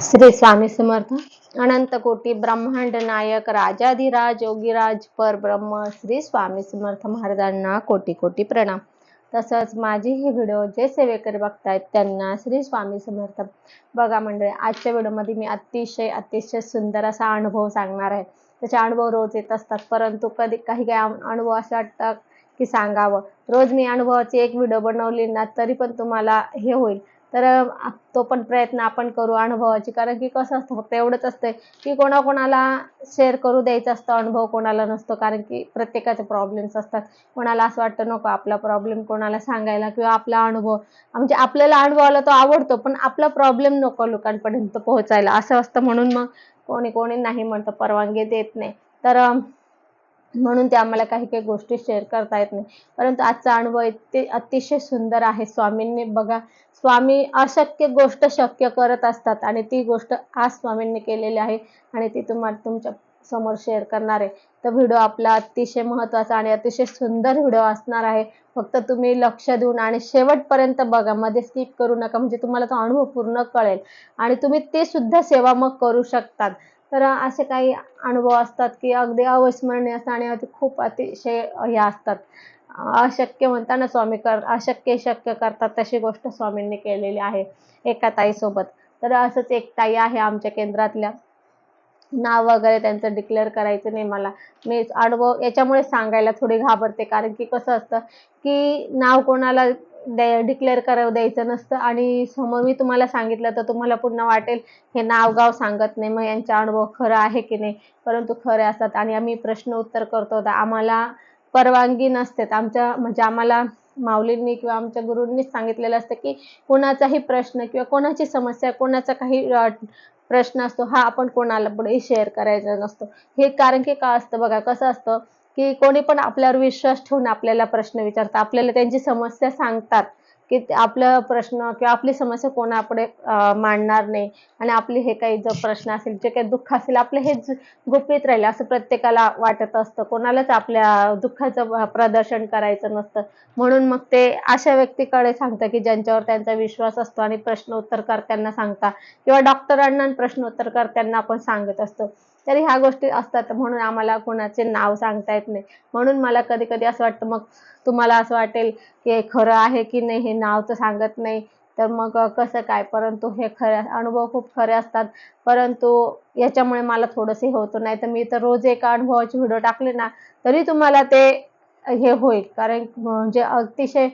श्री स्वामी समर्थ. अनंत कोटी ब्रह्मांड नायक राजाधिराज योगीराज पर ब्रह्म श्री स्वामी समर्थ महाराजांना कोटी कोटी प्रणाम. तसंच माझे हे व्हिडिओ जे सेवेकरी बघतायत त्यांना श्री स्वामी समर्थ. बघा मंडळी आजच्या व्हिडिओमध्ये मी अतिशय अतिशय सुंदर असा अनुभव सांगणार आहे. त्याचे अनुभव रोज येत असतात परंतु कधी काही काही अनुभव असे वाटतात की सांगावं. रोज मी अनुभवाची एक व्हिडिओ बनवली ना तरी पण तुम्हाला हे होईल. तर तो पण प्रयत्न आपण करू अनुभवाची. कारण की कसं असतं फक्त एवढंच असतंय की कोणाकोणाला शेअर करू द्यायचा असतो अनुभव कोणाला नसतो. कारण की प्रत्येकाचे प्रॉब्लेम्स असतात. कोणाला असं वाटतं नको आपला प्रॉब्लेम कोणाला सांगायला किंवा आपला अनुभव. म्हणजे आपल्याला अनुभवाला तो आवडतो पण आपला प्रॉब्लेम नको लोकांपर्यंत पोहोचायला. असं असतं म्हणून मग कोणी कोणी नाही म्हणतं परवानगी देत नाही. तर म्हणून ते आम्हाला काही काही गोष्टी शेअर करता येत नाही. परंतु आजचा अनुभव इतके अतिशय सुंदर आहे. स्वामींनी बघा स्वामी अशक्य गोष्ट शक्य करत असतात आणि ती गोष्ट आज स्वामींनी केलेली आहे आणि ती तुम्हाला तुमच्यासमोर शेअर करणार आहे. तर व्हिडिओ आपला अतिशय महत्त्वाचा आणि अतिशय सुंदर व्हिडिओ असणार आहे. फक्त तुम्ही लक्ष देऊन आणि शेवटपर्यंत बघा. मध्ये स्किप करू नका. म्हणजे तुम्हाला तो अनुभव पूर्ण कळेल. आणि तुम्ही ते सुद्धा सेवा मग करू शकतात. तर असे काही अनुभव असतात की अगदी अविस्मरणीय असतात आणि खूप अतिशय हे असतात. अशक्य म्हणताना स्वामी कर अशक्य शक्य करतात तशी गोष्ट स्वामींनी केलेली आहे एका ताईसोबत. तर असंच एक ताई आहे आमच्या केंद्रातल्या. नाव वगैरे त्यांचं डिक्लेअर करायचं नाही मला. मी अनुभव याच्यामुळे सांगायला थोडी घाबरते कारण की कसं असतं की नाव कोणाला डिक्लेअर करावं द्यायचं नसतं आणि समोर मी तुम्हाला सांगितलं तर तुम्हाला पुन्हा वाटेल हे नाव गाव सांगत नाही मग यांचा अनुभव खरं आहे की नाही? परंतु खरे असतात आणि आम्ही प्रश्न उत्तर करतो तर आम्हाला परवानगी नसते. आमच्या म्हणजे आम्हाला माऊलींनी किंवा आमच्या गुरूंनीच सांगितलेलं असतं की कोणाचाही प्रश्न किंवा कोणाची समस्या कोणाचा काही प्रश्न असतो हा आपण कोणाला पुढे शेअर करायचा नसतो. हे कारण की का असतं बघा कसं असतं की कोणी पण आपल्यावर विश्वास ठेवून आपल्याला प्रश्न विचारतात आपल्याला त्यांची समस्या सांगतात. की आपलं आपला प्रश्न किंवा आपली समस्या कोणापुढे मांडणार नाही. आणि आपली हे काही जो प्रश्न असेल जे काही दुःख असेल आपलं हे गुपित राहील. असं प्रत्येकाला वाटत असतं. कोणालाच आपल्या दुःखाचं प्रदर्शन करायचं नसतं. म्हणून मग ते अशा व्यक्तीकडे सांगतं की ज्यांच्यावर त्यांचा विश्वास असतो आणि प्रश्न उत्तर करताना सांगता. किंवा डॉक्टरांना प्रश्न उत्तर करताना आपण सांगत असतो. तरी ह्या गोष्टी असतात. म्हणून आम्हाला कोणाचे नाव सांगता येत नाही. म्हणून मला कधी कधी असं वाटतं मग तुम्हाला असं वाटेल की हे खरं आहे की नाही हे नाव तर सांगत नाही. तर मग कसं काय? परंतु हे खरे अनुभव खूप खरे असतात. परंतु याच्यामुळे मला थोडंसं हे होतं. नाही तर मी तर रोज एका अनुभवाचे व्हिडिओ टाकले ना तरी तुम्हाला ते हे होईल. कारण म्हणजे अतिशय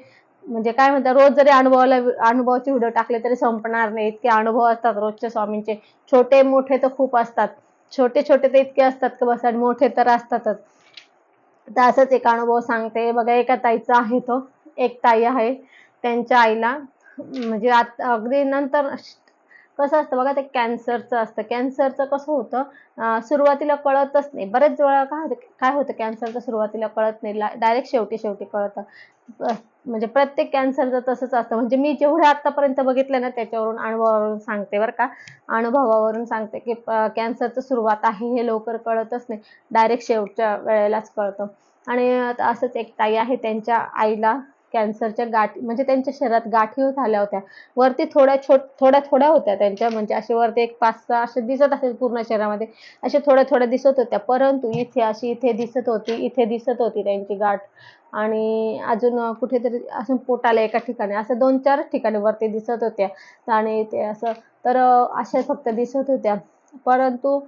म्हणजे काय म्हणतात रोज जरी अनुभवाला अनुभवाचे व्हिडिओ टाकले तरी संपणार नाही. इतके अनुभव असतात रोजच्या स्वामींचे. छोटे मोठे तर खूप असतात. छोटे छोटे तर इतके असतात का बस आणि मोठे तर असतातच. तर असंच एक अनुभव सांगते. बघा एका ताईचा आहे तो. एक ताई आहे. त्यांच्या आईला म्हणजे आता अगदी नंतर कसं असतं बघा ते कॅन्सरचं असतं. कॅन्सरचं कसं होतं सुरुवातीला कळतच नाही. बरेच वेळा काय होतं काय होतं कॅन्सरचं सुरुवातीला कळत नाही. डायरेक्ट शेवटी शेवटी कळतं. म्हणजे प्रत्येक कॅन्सरचं तसंच असतं. म्हणजे मी जेवढे आतापर्यंत बघितलं ना त्याच्यावरून अनुभवावरून सांगते बरं का. अनुभवावरून सांगते की कॅन्सरचं सुरुवात आहे हे लवकर कळतच नाही. डायरेक्ट शेवटच्या वेळेलाच कळतं. आणि असंच एक ताई आहे त्यांच्या आईला कॅन्सरच्या गाठी म्हणजे त्यांच्या शरीरात गाठी झाल्या होत्या. वरती थोड्या छोट थोड्या थोड्या होत्या त्यांच्या म्हणजे असे वरती एक पाच सहा असे दिसत असेल पूर्ण शरीरामध्ये असे थोड्या थोड्या दिसत होत्या. परंतु इथे अशी इथे दिसत होती इथे दिसत होती त्यांची गाठ. आणि अजून कुठेतरी असं पोटाला एका ठिकाणी असं दोन चार ठिकाणी वरती दिसत होत्या. आणि ते असं तर अशा फक्त दिसत होत्या. परंतु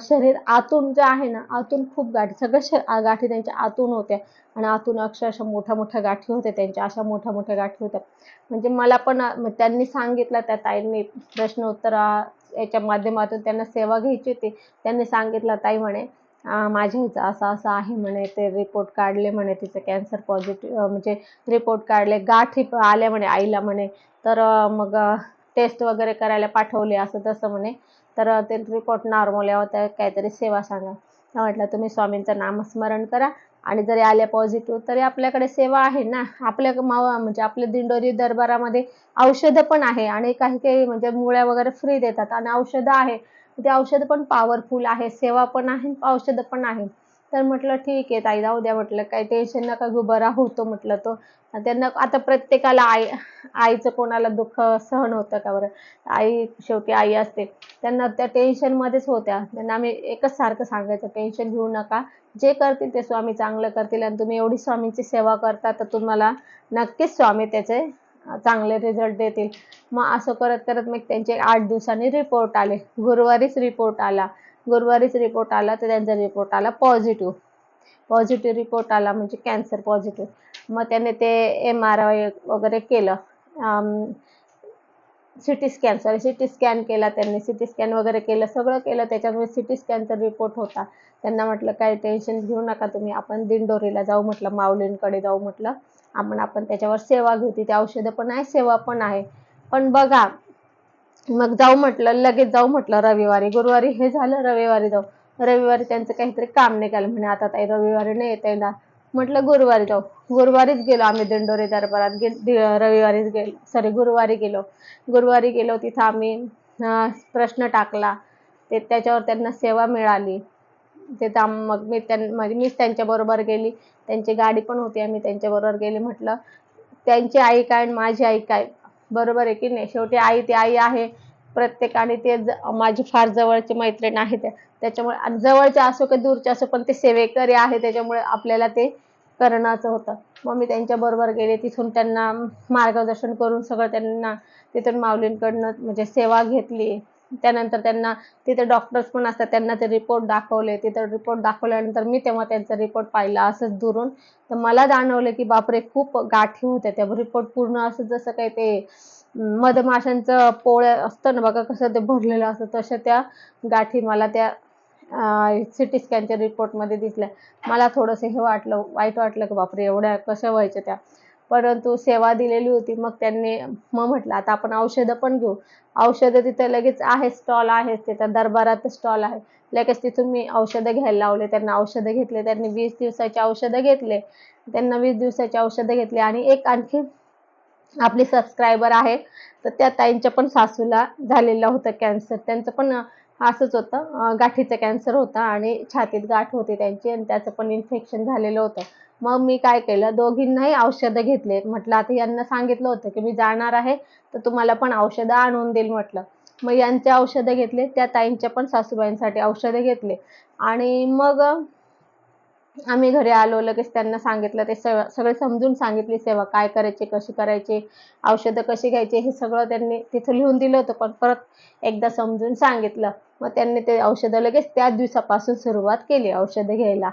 शरीर आतून जे आहे ना आतून खूप गाठी सगळं श गाठी त्यांच्या आतून होत्या. आणि आतून अक्षरशः मोठ्या मोठ्या गाठी होत्या त्यांच्या अशा मोठ्या मोठ्या गाठी होत्या. म्हणजे मला पण त्यांनी सांगितलं त्या ताईंनी प्रश्नोत्तर याच्या माध्यमातून त्यांना सेवा घ्यायची होती. त्यांनी सांगितलं ताई म्हणे माझ्या हिचं असं असं आहे म्हणे ते रिपोर्ट काढले म्हणे तिचं कॅन्सर पॉझिटिव्ह म्हणजे रिपोर्ट काढले गाठी प- आल्या म्हणे आईला म्हणे. तर मग टेस्ट वगैरे करायला पाठवले असं तसं म्हणे. तर ते रिपोर्ट नॉर्मल यावं तर काहीतरी सेवा सांगा. तर म्हटलं तुम्ही स्वामींचं नामस्मरण करा आणि जरी आल्या पॉझिटिव्ह तरी आपल्याकडे सेवा आहे ना. आपल्या मावा म्हणजे आपल्या दिंडोरी दरबारामध्ये औषधं पण आहे आणि काही काही म्हणजे मुळ्या वगैरे फ्री देतात. आणि औषधं आहे. ते औषधं पण पॉवरफुल आहे सेवा पण आहे औषधं पण आहे. तर म्हटलं ठीक आहे ताई जाऊ द्या म्हटलं काही टेन्शन नका घेऊ बरा होतो म्हटलं तो. त्यांना आता प्रत्येकाला आई आईचं कोणाला दुःख सहन होतं का बरं? आई शेवटी आई असते. त्यांना त्या टेन्शनमध्येच होत्या. त्यांना आम्ही एकच सारखं सांगायचं टेन्शन घेऊ नका. जे करतील ते स्वामी चांगलं करतील आणि तुम्ही एवढी स्वामींची सेवा करता तर तुम्हाला नक्कीच स्वामी त्याचे चांगले रिझल्ट देतील. मग असं करत करत मग त्यांचे आठ दिवसांनी रिपोर्ट आले. गुरुवारीच रिपोर्ट आला. गुरुवारीच रिपोर्ट आला तर त्यांचा रिपोर्ट आला पॉझिटिव्ह पॉझिटिव्ह रिपोर्ट आला म्हणजे कॅन्सर पॉझिटिव्ह मग त्याने ते एम आर आय वगैरे केलं. C T scan sorry C T scan केला त्यांनी. सी टी स्कॅन वगैरे केलं सगळं केलं. त्याच्यामुळे सी टी स्कॅनचा रिपोर्ट होता. त्यांना म्हटलं काही टेन्शन घेऊ नका तुम्ही. आपण दिंडोरीला जाऊ म्हटलं माऊलींकडे जाऊ म्हटलं. आपण आपण त्याच्यावर सेवा घेऊ. तिथे औषधं पण आहे सेवा पण आहे. पण बघा मग जाऊ म्हटलं लगेच जाऊ म्हटलं रविवारी. गुरुवारी हे झालं रविवारी जाऊ. रविवारी त्यांचं काहीतरी काम निघालं म्हणे. आता ताई रविवारी नाही येता येणार. म्हटलं गुरुवारी जाऊ. गुरुवारीच गेलो आम्ही दिंडोरी दरबारात. गे रविवारीच गेलो. सॉरी गुरुवारी गेलो. गुरुवारी गेलो तिथं आम्ही प्रश्न टाकला. ते त्याच्यावर त्यांना सेवा मिळाली. ते मग मी त्यां म्हणजे मीच त्यांच्याबरोबर गेली. त्यांची गाडी पण होती आम्ही त्यांच्याबरोबर गेली म्हटलं. त्यांची आई काय आणि माझी आई काय? बरोबर आहे की नाही? शेवटी आई ती आई आहे. प्रत्येकाने ते ज- माझी फार जवळची मैत्रीण आहे त्या त्याच्यामुळे आणि जवळचे असो की दूरचे असो पण ते सेवेकरी आहे त्याच्यामुळे आपल्याला ते करण्याचं होतं. मग मी त्यांच्या बरोबर गेले तिथून त्यांना मार्गदर्शन करून सगळं त्यांना तिथून माऊलींकडनं म्हणजे सेवा घेतली. त्यानंतर त्यांना तिथे डॉक्टर्स पण असतात त्यांना ते रिपोर्ट दाखवले. तिथे रिपोर्ट दाखवल्यानंतर मी तेव्हा त्यांचा रिपोर्ट पाहिला असंच दुरून. तर मला जाणवलं की बापरे खूप गाठी होत्या त्या. रिपोर्ट पूर्ण असं जसं काही ते मधमाशांचं पोळ्या असतं ना बघा कसं ते भरलेलं असतं तशा त्या गाठी मला त्या सी टी स्कॅनच्या रिपोर्टमध्ये दिसल्या. मला थोडंसं हे वाटलं वाईट वाटलं की बापरे एवढ्या कशा व्हायच्या त्या. परंतु सेवा दिलेली होती. मग त्यांनी मग म्हटलं आता आपण औषधं पण घेऊ. औषधं तिथे लगेच आहे स्टॉल आहे तिथं दरबारात स्टॉल आहे. लगेच तिथून मी औषधं घ्यायला लावले. त्यांना औषधं घेतले. त्यांनी वीस दिवसाचे औषधं घेतले. त्यांना वीस दिवसाचे औषधं घेतले. आणि एक आणखी आपली सबस्क्रायबर आहे. तर त्या ताईंच्या पण सासूला झालेलं होतं कॅन्सर त्यांचं पण असंच होतं. गाठीचं कॅन्सर होता आणि छातीत गाठ होती त्यांची. आणि त्याचं पण इन्फेक्शन झालेलं होतं. मग मी काय केलं? दोघींनाही औषधं घेतले. म्हटलं आता यांना सांगितलं होतं की मी जाणार आहे तर तुम्हाला पण औषधं आणून देईल म्हटलं. मग यांचे औषधं घेतले त्या ताईंच्या पण सासूबाईंसाठी औषधं घेतले. आणि मग आम्ही घरी आलो लगेच त्यांना सांगितलं ते सगळं सगळे समजून सांगितली सेवा काय करायची कशी करायची औषधं कशी घ्यायची हे सगळं त्यांनी तिथं लिहून दिलं होतं. पण परत एकदा समजून सांगितलं. मग त्यांनी ते औषधं लगेच त्याच दिवसापासून सुरुवात केली औषधं घ्यायला.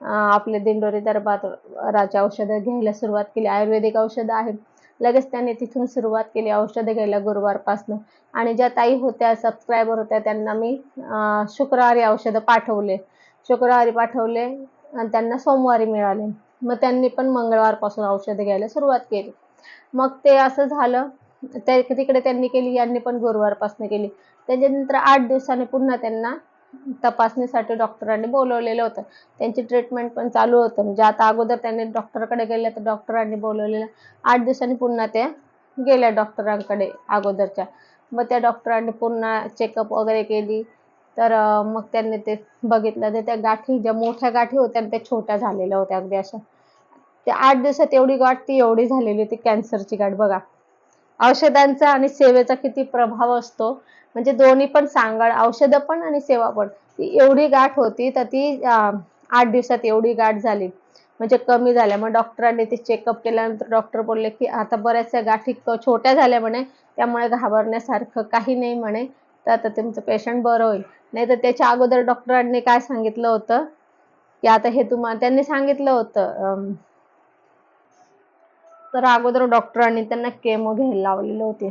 आपले दिंडोरी दरबाराची औषधं घ्यायला सुरुवात केली. आयुर्वेदिक औषधं आहेत लगेच त्यांनी तिथून सुरुवात केली औषधं घ्यायला गुरुवारपासनं. आणि ज्या ताई होत्या सबस्क्रायबर होत्या त्यांना मी शुक्रवारी औषधं पाठवले. शुक्रवारी पाठवले आणि त्यांना सोमवारी मिळाले. मग त्यांनी पण मंगळवारपासून औषधं घ्यायला सुरुवात केली. मग ते असं झालं त्या तिकडे त्यांनी केली यांनी पण गुरुवारपासून केली. त्याच्यानंतर आठ दिवसांनी पुन्हा त्यांना तपासणीसाठी डॉक्टरांनी बोलवलेलं होतं. त्यांची ट्रीटमेंट पण चालू होतं. म्हणजे आता अगोदर त्यांनी डॉक्टरकडे गेले तर डॉक्टरांनी बोलवलेलं. आठ दिवसांनी पुन्हा त्या गेल्या डॉक्टरांकडे अगोदरच्या. मग त्या डॉक्टरांनी पुन्हा चेकअप वगैरे केली. तर मग त्यांनी ते बघितलं. तर त्या गाठी ज्या मोठ्या गाठी होत्या त्या छोट्या झालेल्या होत्या अगदी अशा. त्या आठ दिवसात एवढी गाठ ती एवढी झालेली होती कॅन्सरची गाठ. बघा. औषधांचा आणि सेवेचा किती प्रभाव असतो? म्हणजे दोन्ही पण सांगड औषधं पण आणि सेवा पण. ती एवढी गाठ होती तर ती आठ दिवसात एवढी गाठ झाली. म्हणजे कमी झाल्या. मग डॉक्टरांनी ते चेकअप केल्यानंतर डॉक्टर बोलले की आता बऱ्याचशा गाठी छोट्या झाल्या म्हणे. त्यामुळे घाबरण्यासारखं काही नाही म्हणे. तर आता तुमचं पेशंट बरं होईल. नाही तर त्याच्या अगोदर डॉक्टरांनी काय सांगितलं होतं? की आता हे तुम्हाला त्यांनी सांगितलं होतं तर अगोदर डॉक्टरांनी त्यांना केमो घ्यायला लावलेले होते.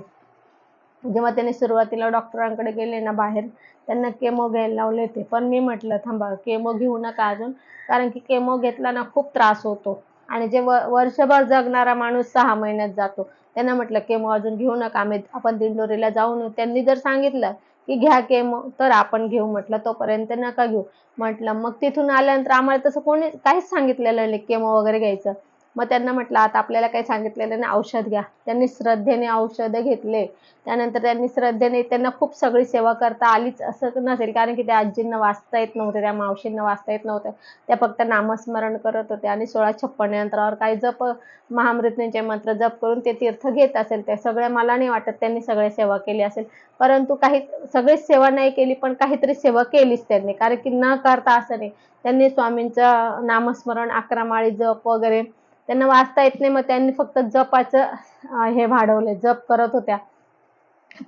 म्हणजे जेव्हा त्यांनी सुरुवातीला डॉक्टरांकडे गेले ना बाहेर त्यांना केमो घ्यायला लावले होते. पण मी म्हटलं थांबा केमो घेऊ नका अजून. कारण की केमो घेतला ना खूप त्रास होतो. आणि जे व- वर्षभर जगणारा माणूस सहा महिन्यात जातो. त्यांना म्हटलं केमो अजून घेऊ नका. आम्ही आपण दिंडोरीला जाऊन त्यांनी जर सांगितलं की घ्या केमो तर आपण घेऊ म्हटलं तोपर्यंत नका घेऊ. म्हटलं मग तिथून आल्यानंतर आम्हाला तसं कोणी काहीच सांगितलेलं नाही केमो वगैरे घ्यायचं. मग त्यांना म्हटलं आता आपल्याला काही सांगितलेलं नाही औषध घ्या. त्यांनी श्रद्धेने औषधं घेतले. त्यानंतर त्यांनी श्रद्धेने त्यांना खूप सगळी सेवा करता आलीच असं नसेल कारण की त्या आजींना वाचता येत नव्हते त्या मावशींना वाचता येत नव्हतं. त्या फक्त नामस्मरण करत होत्या आणि सोळा छप्पन यंत्रावर काही जप महामृत्यूंचे मंत्र जप करून ते तीर्थ घेत असेल. त्या सगळ्या मला नाही वाटत त्यांनी सगळे सेवा केली असेल. परंतु काही सगळीच सेवा नाही केली पण काहीतरी सेवा केलीच त्यांनी. कारण की न करता असं नाही. त्यांनी स्वामींचं नामस्मरण अकरा माळी जप वगैरे त्यांना वाचता येत नाही मग त्यांनी फक्त जपाचं हे वाढवले जप करत होत्या.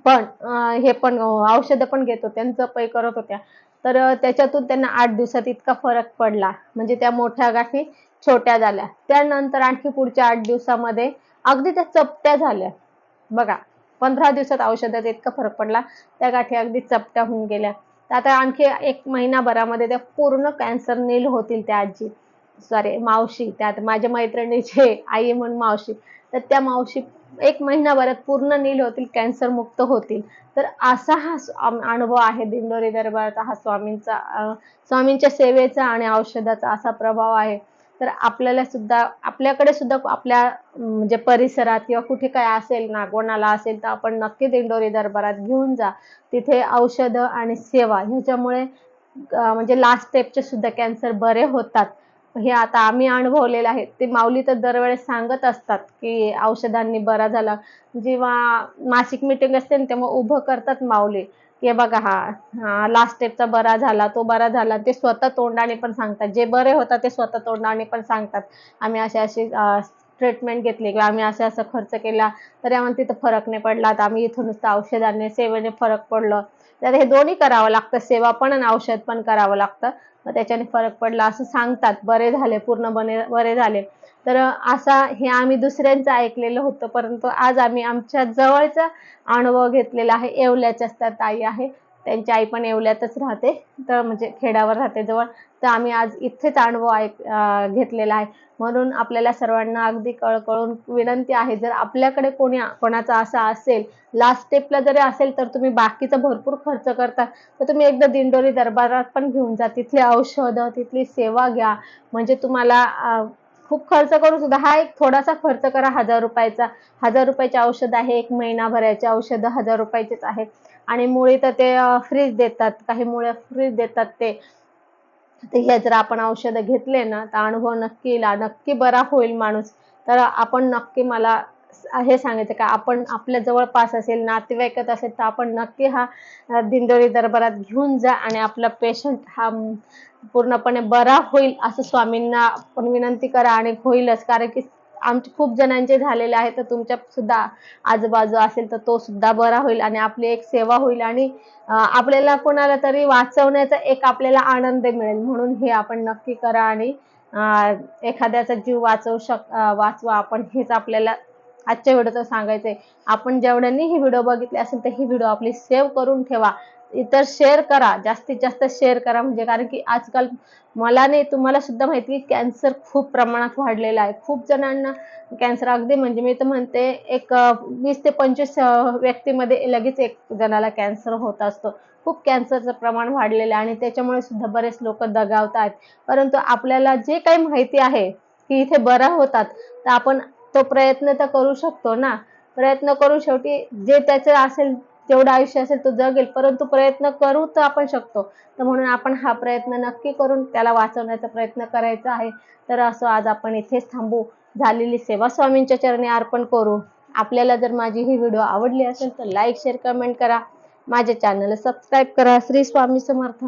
पण हे पण औषधं पण घेत होत्या आणि जपही करत होत्या. तर त्याच्यातून त्यांना आठ दिवसात इतका फरक पडला. म्हणजे त्या मोठ्या गाठी छोट्या झाल्या. त्यानंतर आणखी पुढच्या आठ दिवसामध्ये अगदी त्या चपट्या झाल्या. बघा पंधरा दिवसात औषधात इतका फरक पडला. त्या गाठी अगदी चपट्या होऊन गेल्या. तर आता आणखी एक महिनाभरामध्ये त्या पूर्ण कॅन्सर नील होतील त्या आजी. सॉरी मावशी. त्यात माझ्या मैत्रिणीचे आई म्हणून मावशी. तर त्या मावशी एक महिनाभरात पूर्ण नील होतील कॅन्सर मुक्त होतील. तर असा हा अनुभव आहे दिंडोरी दरबाराचा. हा स्वामींचा स्वामींच्या सेवेचा आणि औषधाचा असा प्रभाव आहे. तर आपल्याला सुद्धा आपल्याकडे सुद्धा आपल्या म्हणजे परिसरात किंवा कुठे काय असेल ना कोणाला असेल तर आपण नक्की दिंडोरी दरबारात घेऊन जा. तिथे औषधं आणि सेवा ह्याच्यामुळे म्हणजे लास्ट स्टेपचे सुद्धा कॅन्सर बरे होतात. हे आता आम्ही अनुभवलेलं आहे. ते माऊली तर दरवेळेस सांगत असतात की औषधांनी बरा झाला. जेव्हा मासिक मिटिंग असते ना तेव्हा उभं करतात माऊली. की बघा हा हा लास्ट स्टेपचा बरा झाला तो बरा झाला. ते स्वतः तोंडाने पण सांगतात. जे बरे होतात ते स्वतः तोंडाने पण सांगतात. आम्ही असे असे ट्रीटमेंट घेतली किंवा आम्ही असं असं खर्च केला. तरी आम्हाला तिथं फरक नाही पडला. तर आम्ही इथून नुसतं औषधाने सेवेने फरक पडलं. तर हे दोन्ही करावं लागतं. सेवा पण आणि औषध पण करावं लागतं. मग त्याच्याने फरक पडला असं सांगतात. बरे झाले पूर्ण बने बरे झाले. तर असा हे आम्ही दुसऱ्यांचं ऐकलेलं होतं परंतु आज आम्ही आमच्या जवळचा अनुभव घेतलेला आहे. येवल्याच्या त्या ताई आहे. त्यांची आई पण येवल्यातच राहते. तर म्हणजे खेड्यावर राहते जवळ. तर आम्ही आज इथेच अनुभव ऐक घेतलेला आहे. म्हणून आपल्याला सर्वांना अगदी कळकळून विनंती आहे. जर आपल्याकडे कोणी कोणाचा असा असेल लास्ट स्टेपला जरी असेल तर तुम्ही बाकीचा भरपूर खर्च करता. तर तुम्ही एकदा दिंडोरी दरबारात पण घेऊन जा. तिथली औषधं तिथली सेवा घ्या. म्हणजे तुम्हाला खूप खर्च करून सुद्धा हा एक थोडासा खर्च करा. हजार रुपयाचा हजार रुपयाचे औषध आहे. एक महिनाभराचे औषधं हजार रुपयाचेच आहेत आणि मुळे तर ते फ्रीज देतात. काही मुळे फ्रीज देतात ते. हे जर आपण औषधं घेतले ना तर अनुभव नक्की येईल. नक्की बरा होईल माणूस. तर आपण नक्की मला हे सांगायचं का आपण आपल्या जवळपास असेल नातेवाईकत असेल तर आपण नक्की हा दिंडोरी दरबारात घेऊन जा आणि आपला पेशंट हा पूर्णपणे बरा होईल असं स्वामींना आपण विनंती करा आणि होईलच. कारण की आमचे खूप जणांचे झालेले आहे तर तुमच्या सुद्धा आजूबाजू असेल तर तो सुद्धा बरा होईल आणि आपली एक सेवा होईल आणि आपल्याला कोणाला तरी वाचवण्याचा एक आपल्याला आनंद मिळेल. म्हणून हे आपण नक्की करा आणि एखाद्याचा जीव वाचवू शक वाचवा. आपण हेच आपल्याला आजच्या व्हिडिओचं सांगायचंय. आपण जेवढ्यांनी ही व्हिडिओ बघितली असेल तर ही व्हिडिओ आपली सेव्ह करून ठेवा. इतर शेअर करा. जास्तीत जास्त शेअर करा. म्हणजे कारण की आजकाल मला नाही तुम्हाला सुद्धा माहिती की कॅन्सर खूप प्रमाणात वाढलेला आहे. खूप जणांना कॅन्सर अगदी म्हणजे मी तर म्हणते एक वीस ते पंचवीस व्यक्तीमध्ये लगेच एक जणाला कॅन्सर होत असतो. खूप कॅन्सरचं प्रमाण वाढलेलं आहे आणि त्याच्यामुळे सुद्धा बरेच लोक दगावत आहेत परंतु आपल्याला जे काही माहिती आहे की इथे बरा होतात तर आपण तो प्रयत्न तर करू शकतो ना. प्रयत्न करून शेवटी जे त्याचं असेल जेवढं आयुष्य असेल तो जगेल परंतु प्रयत्न करू तर आपण शकतो. तर म्हणून आपण हा प्रयत्न नक्की करून त्याला वाचवण्याचा प्रयत्न करायचा आहे. तर असं आज आपण इथेच थांबू. झालेली सेवा स्वामींच्या चरणी अर्पण करू. आपल्याला जर माझी ही व्हिडिओ आवडली असेल तर लाईक शेअर कमेंट करा. माझ्या चॅनलला सबस्क्राईब करा. श्री स्वामी समर्थ.